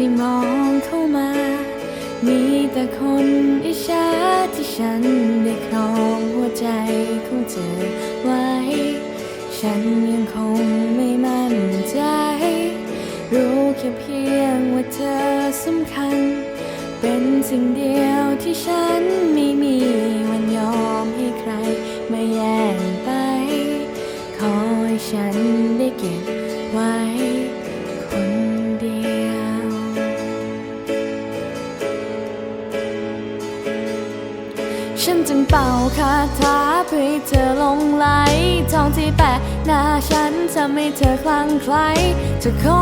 ที่มองเข้ามา มีแต่คนอิจฉาที่ฉันได้ครองหัวใจของเธอไว้ ฉันยังคงไม่มั่นใจ รู้แค่เพียงว่าเธอสำคัญ เป็นสิ่งเดียวที่ฉันไม่มี เป่าคาถาเพื่อเธอลงไหลทองที่แปะหน้าฉันทำให้เธอคลั่งไคล้จะขอ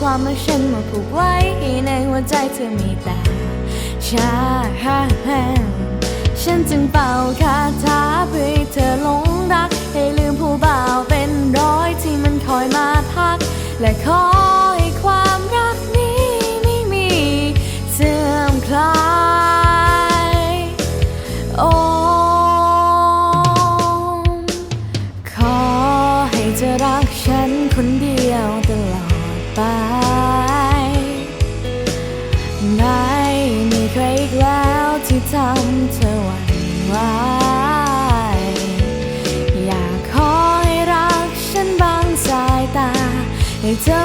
ความรักฉันมาผูกไว้ ในหัวใจเธอมีแต่ชาฉันจึงเป่าคาถาเพื่อเธอหลงรัก ให้ลืมผู้บ่าวเป็นร้อยที่มันคอยมาทัก และขอให้ความรักนี้ไม่มีเสื่อมคลาย โอ้ำเธอหวั่นไหวอยากขอให้รักฉันบางสายตาให้เธอ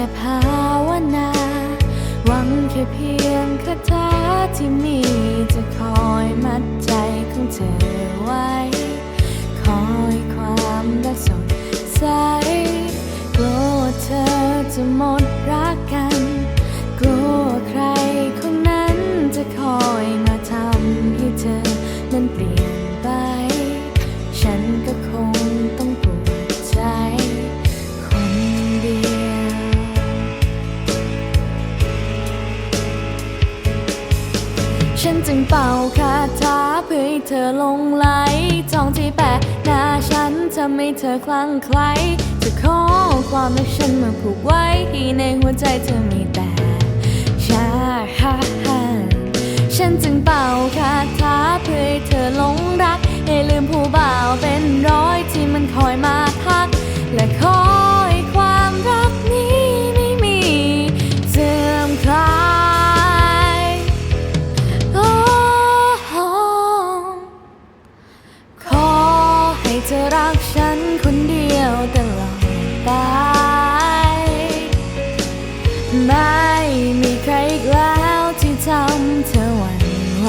แต่ภาวนา หวังแค่เพียงคาถาที่มีจะคอยมัดใจของเธอไว้ คอยความรักสดใสกลัวเธอจะหมดรักกัน กลัวใครคนนั้นจะคอยมาทำให้เธอนั้นเปลี่ยน จึงเป่าคาถาเพื่อให้เธอลงไหลทองที่แปะหน้าฉันทำให้เธอคลั่งไคล้จะขอความรักฉันมาผูกไว้ที่ในหัวใจเธอมีแต่ชาฉันจึงเป่าคาถาเพื่อให้เธอลงรัก ให้ลืมผู้บ่าวเป็นร้อยที่มันคอยมา เธอรักฉันคนเดียวตลอดไป ไม่มีใครอีกแล้วที่ทำเธอหวั่นไหว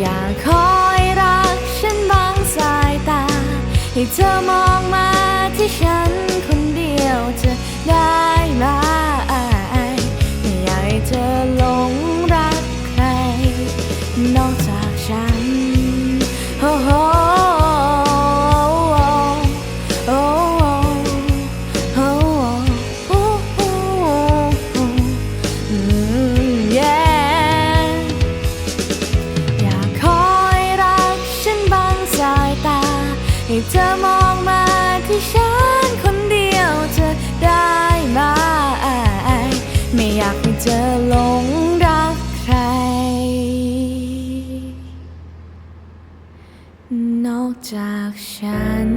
อยากคอยรักฉันบางสายตา ให้เธอมองมาที่ฉันคนเดียวจะได้ไหมอยากให้เธอ อยากให้เธอหลงรักใคร นอกจากฉัน